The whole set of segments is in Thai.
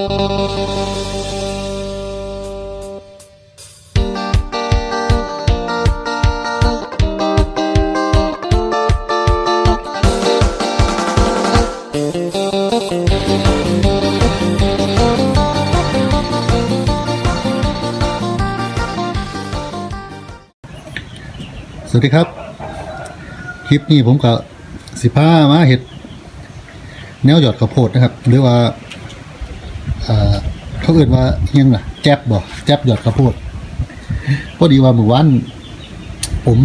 สวัสดีครับ คลิปนี้ผมก็สิพามาเห็ด แนวหยอดข้าวโพดนะครับ หรือว่า เอ่อเขาเอื่นว่าอิหยังล่ะแจ๊บบ่แจ๊บหยอดข้าวโพดพอดีว่าเมื่อวานผม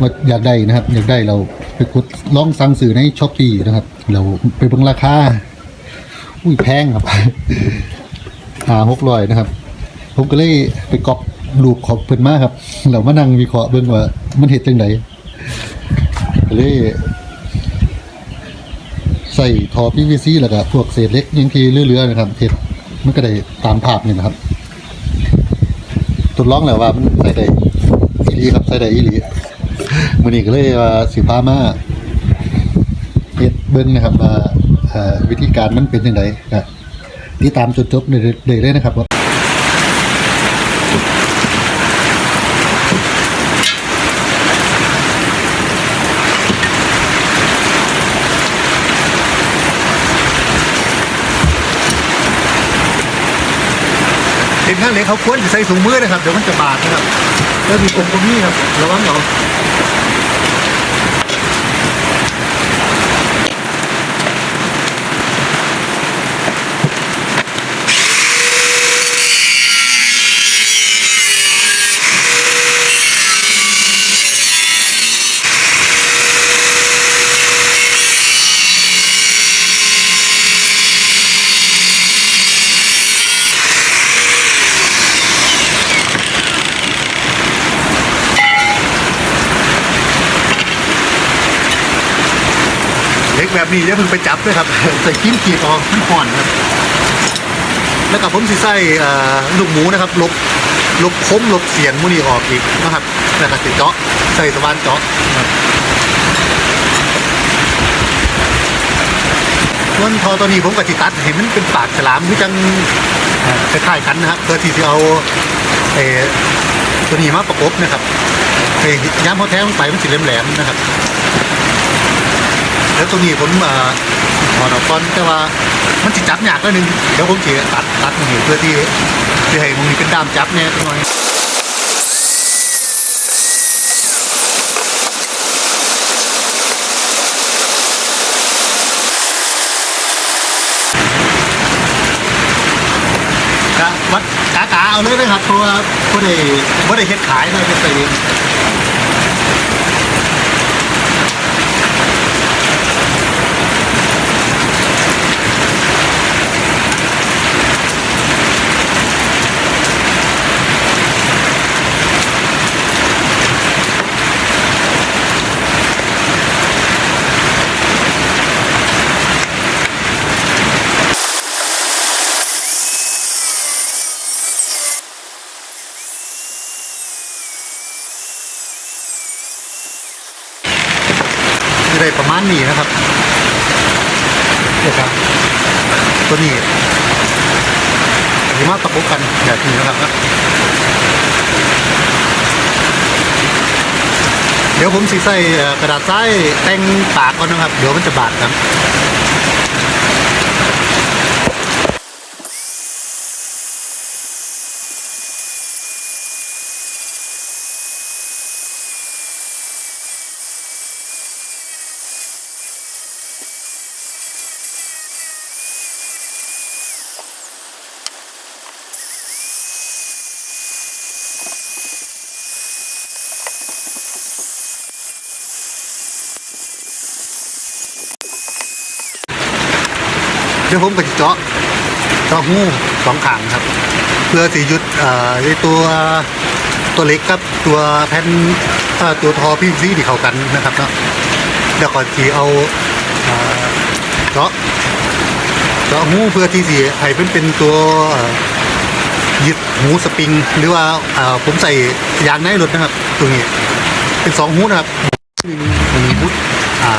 ว่าอยากได้นะครับ อยากได้เราไปกดลองสั่งซื้อในช้อปปีนะครับ เราไปเบิ่งราคาอุ้ยแพงครับ หาหกร้อยนะครับ ผมก็เลยไปก๊อปรูปของเพิ่นมาครับ เรามานั่งวิเคราะห์เบิ่งว่ามันเฮ็ดจังไดก็เลย ใส่ทอพีวีซีแล้วก็พวกเศษเล็กยังทีเรื่อๆนะครับเฮ็ดมันก็ได้ตามภาพนี่นะครับทดลองแล้วว่ามันใส่ได้อีหลีครับใส่ได้อีหลีมือนี้ก็เลยว่าสิพามาเฮ็ดเบิ้งนะครับว่าวิธีการมันเป็นยังไงนะติดตามจนจบเลยเลยนะครับ นข้างเหล็กเขาควรจะใส่ถุงมือนะครับเดี๋ยวมันจะบาดนะครับแล้วมีกลมตรงนี้ครับระวังเอา ล็กแบบนี้อย่าเพิ่งไปจับด้วยครับ ใส่กิ้มขีดออกมันห่อนครับ แล้วก็ผมสิใส่ลูกหมูนะครับ ลบลบคมลบเสียนหมูนี่ออกอีกนะครับแล้วก็สิเจาะใส่สว่านเจาะนะครับส่วนทอตัวนี้ผมกับจิตัดเห็นมันเป็นปากฉลามที่จังคล้ายๆกันนะครับเพื่อที่จะเอาเอตัวนี้มาประกบนะครับเอ้ยย้ำเขาแท้ลงไปมันสิแหลมๆนะครับ แล้วตัวนี้ผมเอ่อถอดออกก่อนแต่ว่ามันจะจับยากก็นึงเดี๋ยวผมจะตัดตัดมันเพื่อที่จะให้มันมีเป็นด้ามจับแน่หน่อยกะวัดกากาเอาเลยนะครับเพราะว่าพอได้พอได้เฮ็ดขายนะเป็นตัวเอง จะได้ประมาณนี้นะครับเนี่ยครับ ตัวนี้ดีมากตะปุกกันแบบนี้นะครับนะ เดี๋ยวผมสิใส่กระดาษทรายแต่งปากก่อนนะครับ เดี๋ยวมันจะบาดครับ ดี๋ยวผมก็จะเจาะเจาะหูสองขางครับ เพื่อสียุดเอ่อในตัวตัวเล็กกับตัวแผ่นตัวทอพีซีที่เข้ากันนะครับเนาะเดี๋ยวก่อนสีเอาเจาะเจาะหูเพื่อที่สีให้เป็นเป็นตัวยึดหูสปริง หรือว่าผมใส่ยางในรถนะครับ ตัวนี้ เป็นสองหูนะครับมงนี้หูอ่า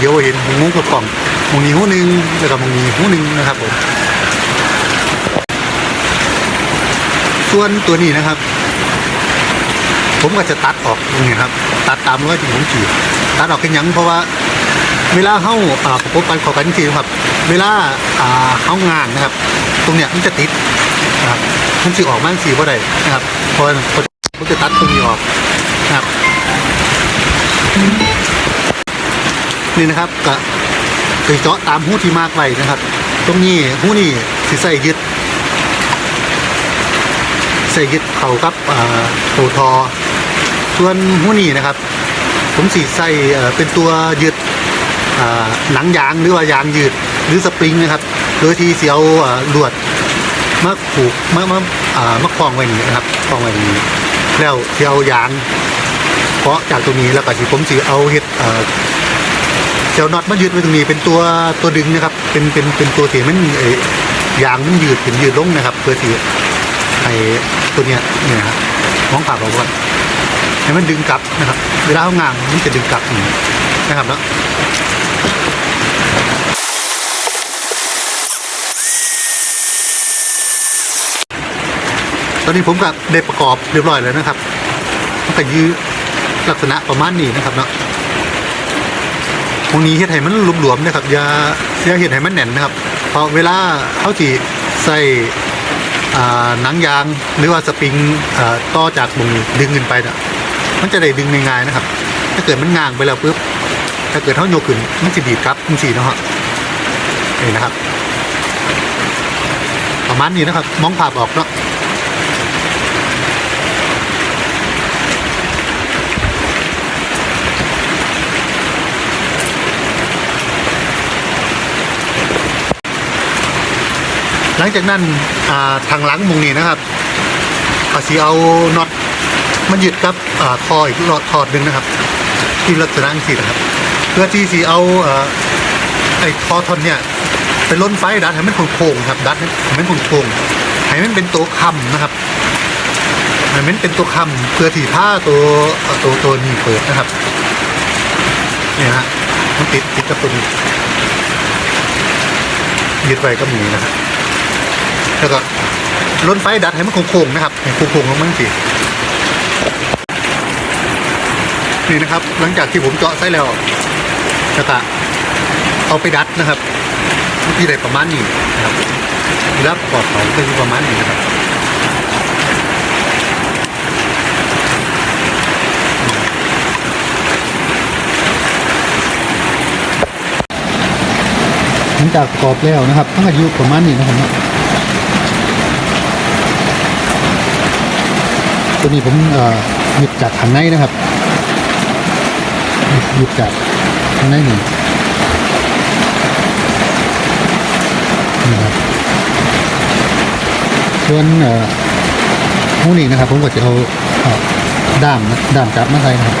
เดี๋ยวเห็นหูกับกล่อง มงนี้หูหนึ่งแล้วก็มงนี้หูหนึ่งนะครับผมส่วนตัวนี้นะครับ ผมก็จะตัดออกตรงนี้ครับ ตัดตามร้อยที่ผมขีดตัดออกเป็นยังเพราะว่าเวลาเข้าอ่าประกบกันขอกันทีครับ เวลาอ่าเข้างานนะครับ ตรงเนี้ยมันจะติดนะครับมันสีออกมากสีเพราะไรนะครับพอผมจะตัดตรงนี้ออกนะครับ นี่นะครับก็ ไปเจาะตามหู้ที่มากไว้นะครับ ตรงนี้หู้นี่สิใส่ยึดใส่ยึดเขากับอ่าตัวทอ ส่วนหู้นี่นะครับ ผมสีใส่เป็นตัวยึดหนังยางหรือว่ายางยืดหรือสปริงนะครับ โดยที่เสียวลวดมาผูกมามามาคล้องไว้นี่นะครับคล้องไว้นี่แล้วเสียวยางเพราะจากตรงนี้แล้วก็สิผมสีเอาเห็ด เอ่น็อตมายืดไว้ตรงนี้เป็นตัวตัวดึงนะครับ เป็นเป็นเป็นตัวที่มันเอ่อยางมันยืดเป็นยืดลงนะครับ เพื่อที่ให้ตัวเนี้ยเนี่ยนะครับมองผ่านเราก่อนให้มันดึงกลับนะครับ เวลาเขางางมันจะดึงกลับอย่างนี้นะครับแล้วตอนนี้ผมก็ได้ประกอบเรียบร้อยแล้วนะครับมันก็ยื้อลักษณะประมาณนี้นะครับเนาะ ตรงนี้เฮ็ดให้มันหลวมๆนะครับอย่าอย่าเฮ็ดให้มันแน่นนะครับเพราะเวลาเขาจีใส่อ่าหนังยางหรือว่าสปริงอ่าต่อจากมุงดึงขึ้นไปนี่ยมันจะได้ดึงง่ายๆนะครับ ถ้าเกิดมันง้างไปแล้วปุ๊บถ้าเกิดเท่าโยกขึ้นมันจะดีดครับมันสีเนาะฮะนี่นะครับ ประมาณนี้นะครับมองภาพออกเนาะ หลังจากนั้นาทางหลังมุงนี้นะครับอาสีเอาน็อตมันยึดกับอ่าคออีกหลอดถอดหนึ่งนะครับ ที่ลักษณะนี้นะครับ เพื่อที่สีเอาอ่อไอ้คอทอนเนี่ยไปล้นไฟดัดให้มันโค้งครับดัดให้มันโค้งให้มันเป็นตัวคำนะครับให้มันเป็นตัวคำเพื่อที่ผ้าตัวตัวตัวนี้เปิดนะครับเนี่ยฮะมันติดติดกับตัวนี้ยึดไว้ก็มีนะครับ แล้วก็ล้นไฟดัดให้มันโค้งๆนะครับให้โค้งๆลงมั่งสินี่นะครับ หลังจากที่ผมเจาะไส้แล้วแล้วก็เอาไปดัดนะครับที่ได้ประมาณนี้นะครับแล้วปรอบเขาก็คือประมาณนี้นะครับหลังจากปรอบแล้วนะครับต้องอายุประมาณนี้นะครับเนาะ ตัวนี้ผมหยิบจากข้างในนะครับหยิบจากข้างในนี่นี่ครับส่วนหูนี่นะครับ ผมก็จะเอาเอ่อด้ามนด้ามจับมาใส่นะครับ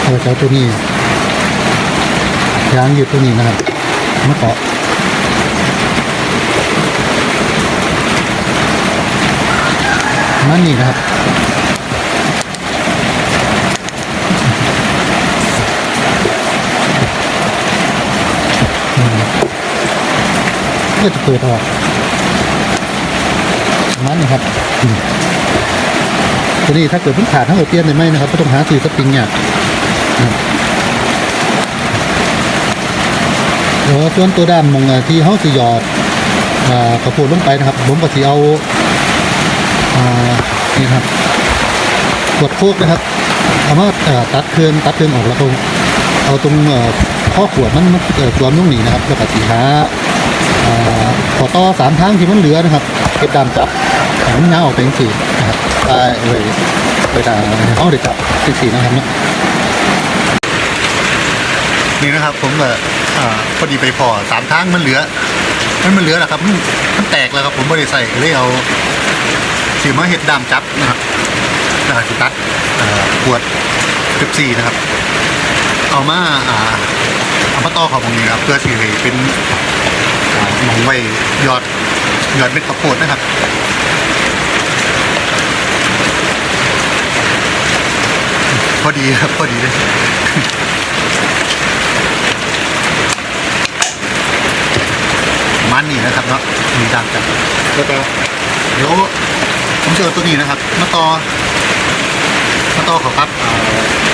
เอาไปใช้ตัวนี้ยางอยู่ตัวนี้นะครับมาเกาะ นั่นนี่นะครับก็จะเปิดออกนั่นนะครับอืมตัวนี้ถ้าเกิดพิ่งขาดทั้งหมดเปลี่ยนเลยไหมนะครับก็ต้องหาสื่อสปริงเนี่ยเดี๋ยวส่วนตัวด้านมองที่ห้องสีหยอดอ่ากระโปรงลงไปนะครับผมก็สีเอา นี่ครับกดโคกนะครับเอามาเอ่อตัดเครื่องตัดเครื่องออกแล้วก็เอาตรงข้อขวดมันมันเอ่อสวมลงหนีนะครับแล้วก็สีหาขอต่อสามทางที่มันเหลือนะครับเก็บดามจับห้มันยาออกเป็นสี่นะครับไปเลยไปทางเอาเด็กจับสี่สี่นะครับเนาะนี่นะครับผมก็อ่าพอดีไปพอสามทางมันเหลือมันมันเหลือแหละครับมันมันแตกแล้วครับผมไม่ได้ใส่เลยเอา สีมาเห็ดดามจับนะครับนะครับสิตัดขวดเป๊ปซี่นะครับ เอามาอาเอามาต่อเของตรงนี้ครับ เพื่อสีให้เป็นหมองไว้ยอดยอดเม็ดข้าวโพดนะครับพอดีครับพอดีเลยมันี้นะครับเนาะมีดังกันแล้วก็เดี๋ยว ผมเจอตัวนี้นะครับ มาต่อ มาต่อเขาครับ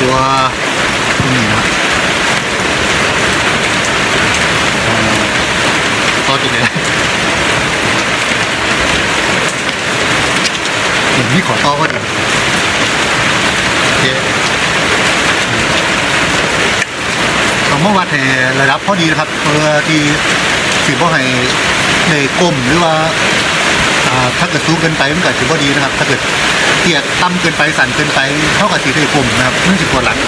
ตัวตัวนี้นะครับเอ่อต่อจุดไหนผมนี่ขอต่อก็ไดีโอเคต้องมาวัดให้ระดับพอดีนะครับเพื่อที่สิบ่ให้ในก้มหรือว่า ถ้าเกิดสูงเกินไปมันก็สิบ่ดีนะครับ ถ้าเกิดเกียบต่ำเกินไปสั่นเกินไปเท่ากับสีได้ก้มนะครับมันสิปวดหลัง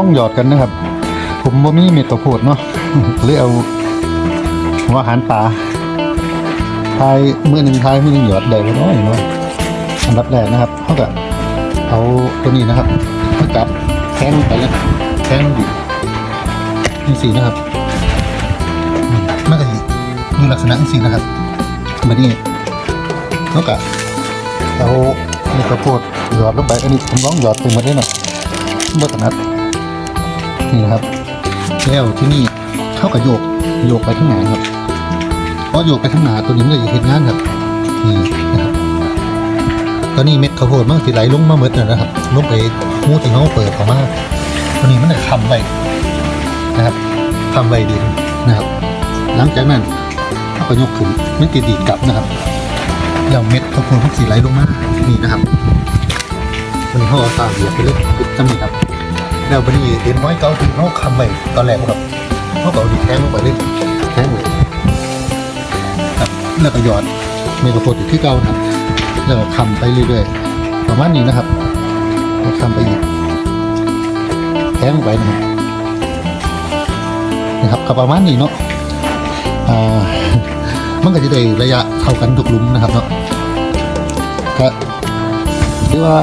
องหยอดกันนะครับ ผมบ่มีเม็ดตะโพดเนาะเลยเอาหัวอาหารปลาทายมือหนึ่งทายมือหนึ่งหยอดได้ก็น้อยเนาะอันดับแรกนะครับเขาก็เอาตัวนี้นะครับมาจับแทงไปแล้วแทงดินี่สีนะครับมันก็มีลักษณะนี้นะครับแบบนี้เขาก็เอาเม็ดตะโพดหยอดลงไปอันนี้ผมลองหยอดไปหมดเลยเนาะบ่ถนัด นี่นะครับ แล้วที่นี่เข้ากับโยกโยกไปข้างหน้าครับเพราะโยกไปข้างหน้าตัวนี้มันจะเห็นงานครับนี่นะครับตอนนี้เม็ดข้าวโพดมันสิไหลลงมาเมดแล้วนะครับลงไปหูที่เขาเปิดออกมาตัวนี้มันจะคำไว้นะครับคำไว้ดีนะครับ หลังจากนั้นเขาก็ยกขึ้นมันติดดีกลับนะครับแล้วเม็ดข้าวโพดมันสิไหลลงมานี่นะครับวันนี้เขาเอาตาเหยียบไปเลยปิดจำนี่ครับ แล้ววันนี้เห็นไว้เกาถึงเขาคำไปตอนแรกครับเขาก็เอาดิแทงลงไปเลยแทงเลยครับแล้วก็หยอดเมกะโพดอยู่ที่เก่านะครับแล้วก็คำไปเรื่อยๆประมาณนี้นะครับคำไปอีกแทงลงไปนะครับนะครับก็ประมาณนี้เนาะอ่ามันก็จะได้ระยะเท่ากันทุกลุมนะครับเนาะก็ถือว่า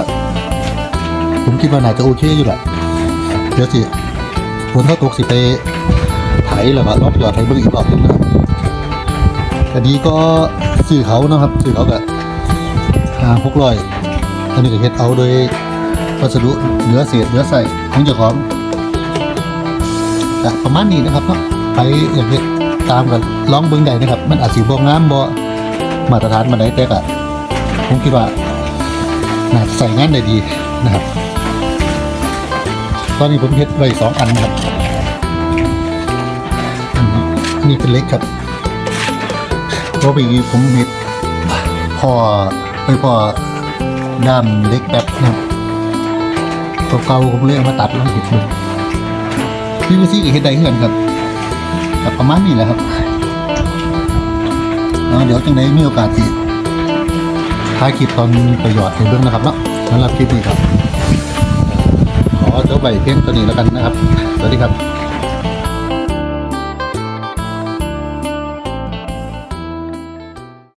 ผมคิดว่าน่าจะโอเคอยู่แหละ เดี๋ยวสิฝนเขาตกสิไปไถแล้วก็รอบหยอดไถเบิ้องอีกรอบหนึงนะครับอันนี้ก็สื่อเขานะครับสื่อเขากับหาหกร้อยอันนี้ก็เฮ็ดเอาโดยวัสดุเหลือเศษเหลือใส่ของเจ้าของประมาณนี้นะครับเนาะไปอย่างนี้ตามกันลองเบิ้องได้นะครับ มันอาจสิบ่งามบ่มาตรฐานมาได้แต่ก็ผมคิดว่าน่าใส่งานได้ดีนะครับ ตอนนี้ผมเฮ็ดไว้สองอันครับอันนี้เป็นเล็กครับเพราะไปผมเฮ็ดพ่อไปพ่อด้ามเล็กแบบนะครับตัวเก่าผมเลยเอามาตัดแล้วเห็ดดูพี่วิซี่กับเฮ็ดได้เหมือนครับครับประมาณนี้แหละครับเอาเดี๋ยวจังไดมีโอกาสที่ท้ายคลิปตอนประโยชน์ในเบื้องนะครับเนาะสำหรับคลิปนี้ครับ บไปเพียงตัวนี้แล้วกันนะครับ สวัสดีครับ